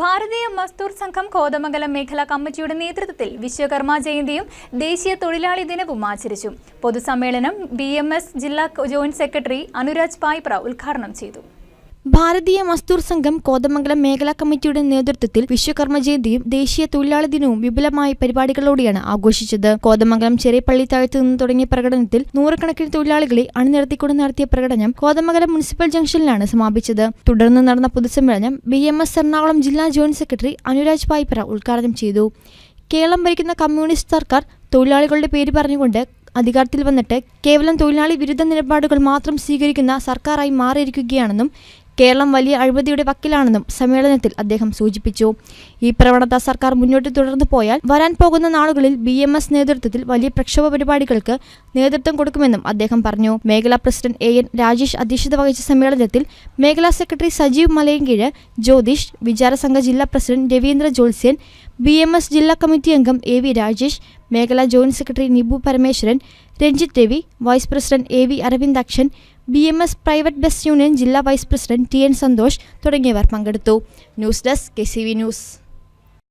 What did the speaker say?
ഭാരതീയ മസ്തൂർ സംഘം കോതമംഗലം മേഖലാ കമ്മിറ്റിയുടെ നേതൃത്വത്തിൽ വിശ്വകർമ്മ ജയന്തിയും ദേശീയ തൊഴിലാളി ദിനവും ആചരിച്ചു. പൊതുസമ്മേളനം ബി ജില്ലാ ജോയിന്റ് സെക്രട്ടറി അനുരാജ് പായ്പ്ര ഉദ്ഘാടനം ചെയ്തു. ഭാരതീയ മസ്തൂർ സംഘം കോതമംഗലം മേഖലാ കമ്മിറ്റിയുടെ നേതൃത്വത്തിൽ വിശ്വകർമ്മ ജയന്തിയും ദേശീയ തൊഴിലാളി ദിനവും വിപുലമായ പരിപാടികളോടെയാണ് ആഘോഷിച്ചത്. കോതമംഗലം ചെറിയ പള്ളിത്താഴത്ത് നിന്ന് തുടങ്ങിയ പ്രകടനത്തിൽ നൂറുകണക്കിന് തൊഴിലാളികളെ അണിനിരത്തിക്കൊണ്ട് നടത്തിയ പ്രകടനം കോതമംഗലം മുനിസിപ്പൽ ജംഗ്ഷനിലാണ് സമാപിച്ചത്. തുടർന്ന് നടന്ന പൊതുസമ്മേളനം ബി എം എസ് എറണാകുളം ജില്ലാ ജോയിന്റ് സെക്രട്ടറി അനുരാജ് പായ്പറ ഉദ്ഘാടനം ചെയ്തു. കേരളം ഭരിക്കുന്ന കമ്മ്യൂണിസ്റ്റ് സർക്കാർ തൊഴിലാളികളുടെ പേര് പറഞ്ഞുകൊണ്ട് അധികാരത്തിൽ വന്നിട്ട് കേവലം തൊഴിലാളി വിരുദ്ധ നിലപാടുകൾ മാത്രം സ്വീകരിക്കുന്ന സർക്കാരായി മാറിയിരിക്കുകയാണെന്നും കേരളം വലിയ അഴിമതിയുടെ വക്കിലാണെന്നും സമ്മേളനത്തിൽ അദ്ദേഹം സൂചിപ്പിച്ചു. ഈ പ്രവണത സർക്കാർ മുന്നോട്ട് തുടർന്നു പോയാൽ വരാൻ പോകുന്ന നാളുകളിൽ ബി എം എസ് നേതൃത്വത്തിൽ വലിയ പ്രക്ഷോഭ പരിപാടികൾക്ക് നേതൃത്വം കൊടുക്കുമെന്നും അദ്ദേഹം പറഞ്ഞു. മേഖലാ പ്രസിഡന്റ് എ എൻ രാജേഷ് അധ്യക്ഷത വഹിച്ച സമ്മേളനത്തിൽ മേഖലാ സെക്രട്ടറി സജീവ് മലയങ്കീഴ് ജ്യോതിഷ് വിചാരസംഘ ജില്ലാ പ്രസിഡന്റ് രവീന്ദ്ര ജോത്സ്യൻ ബി എം എസ് ജില്ലാ കമ്മിറ്റി അംഗം എ വി രാജേഷ് മേഖലാ joint secretary Nibu Parameswaran Ranjith Ravi vice president A V Aravindakshan B M S private bus union ജില്ലാ vice president T N Santhosh തുടങ്ങിയവർ പങ്കെടുത്തു. News desk K C V news